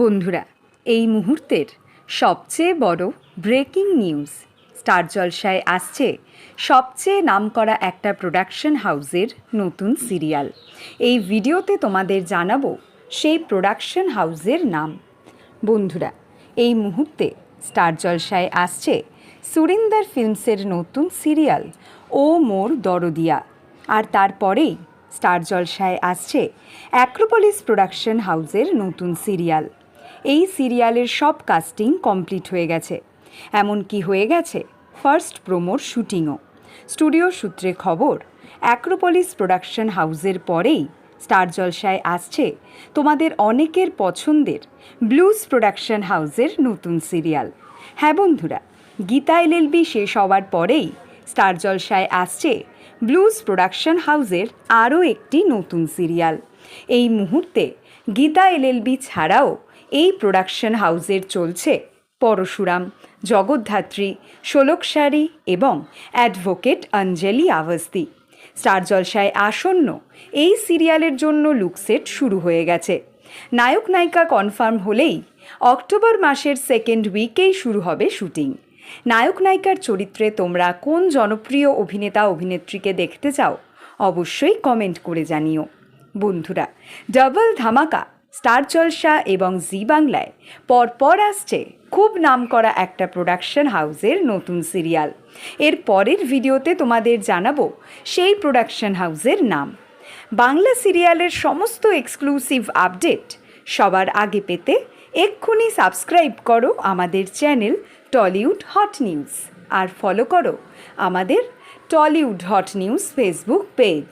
বন্ধুরা, এই মুহূর্তের সবচেয়ে বড় ব্রেকিং নিউজ, স্টার জলসায় আসছে সবচেয়ে নামকরা একটা প্রোডাকশন হাউসের নতুন সিরিয়াল। এই ভিডিওতে তোমাদের জানাব সেই প্রোডাকশন হাউসের নাম। বন্ধুরা, এই মুহূর্তে স্টার জলসায় আসছে সুরিন্দর ফিল্মসের নতুন সিরিয়াল, ও মোর দরদিয়া। আর তারপরেই স্টার জলসায় আসছে অ্যাক্রোপলিস প্রোডাকশন হাউসের নতুন সিরিয়াল। এই সিরিয়ালের সব কাস্টিং কমপ্লিট হয়ে গেছে। এমনকি হয়ে গেছে? ফার্স্ট প্রোমোর শুটিংও। স্টুডিও সূত্রে খবর, অ্যাক্রোপলিস প্রোডাকশন হাউসের পরেই স্টার জলসায় আসছে তোমাদের অনেকের পছন্দের ব্লুজ প্রোডাকশন হাউসের নতুন সিরিয়াল। হ্যাঁ বন্ধুরা, গীতা এলএলবি শেষ হওয়ার পরেই স্টার জলসায় আসছে ব্লুজ প্রোডাকশন হাউসের আরও একটি নতুন সিরিয়াল। এই মুহূর্তে গীতা এলএলবি ছাড়াও এই প্রোডাকশন হাউসের চলছে পরশুরাম, জগদ্ধাত্রী ষোলকসারি এবং অ্যাডভোকেট অঞ্জলি আওয়াস্তি স্টার জলসায় আসন্ন এই সিরিয়ালের জন্য লুকসেট শুরু হয়ে গেছে। নায়ক নায়িকা কনফার্ম হলেই অক্টোবর মাসের সেকেন্ড উইকেই শুরু হবে শুটিং নায়ক নায়িকার চরিত্রে তোমরা কোন জনপ্রিয় অভিনেতা, অভিনেত্রীকে দেখতে চাও? অবশ্যই কমেন্ট করে জানিও। বন্ধুরা ডাবল ধামাকা স্টার জলসা এবং জি বাংলায়। পরপর আসছে খুব নামকরা একটা প্রোডাকশন হাউসের নতুন সিরিয়াল এর পরের ভিডিওতে তোমাদের জানাব সেই প্রোডাকশন হাউসের নাম। বাংলা সিরিয়ালের সমস্ত এক্সক্লুসিভ আপডেট সবার আগে পেতে এক্ষুনি সাবস্ক্রাইব করো আমাদের চ্যানেল টলিউড হট নিউজ আর ফলো করো আমাদের Tollywood hot news Facebook page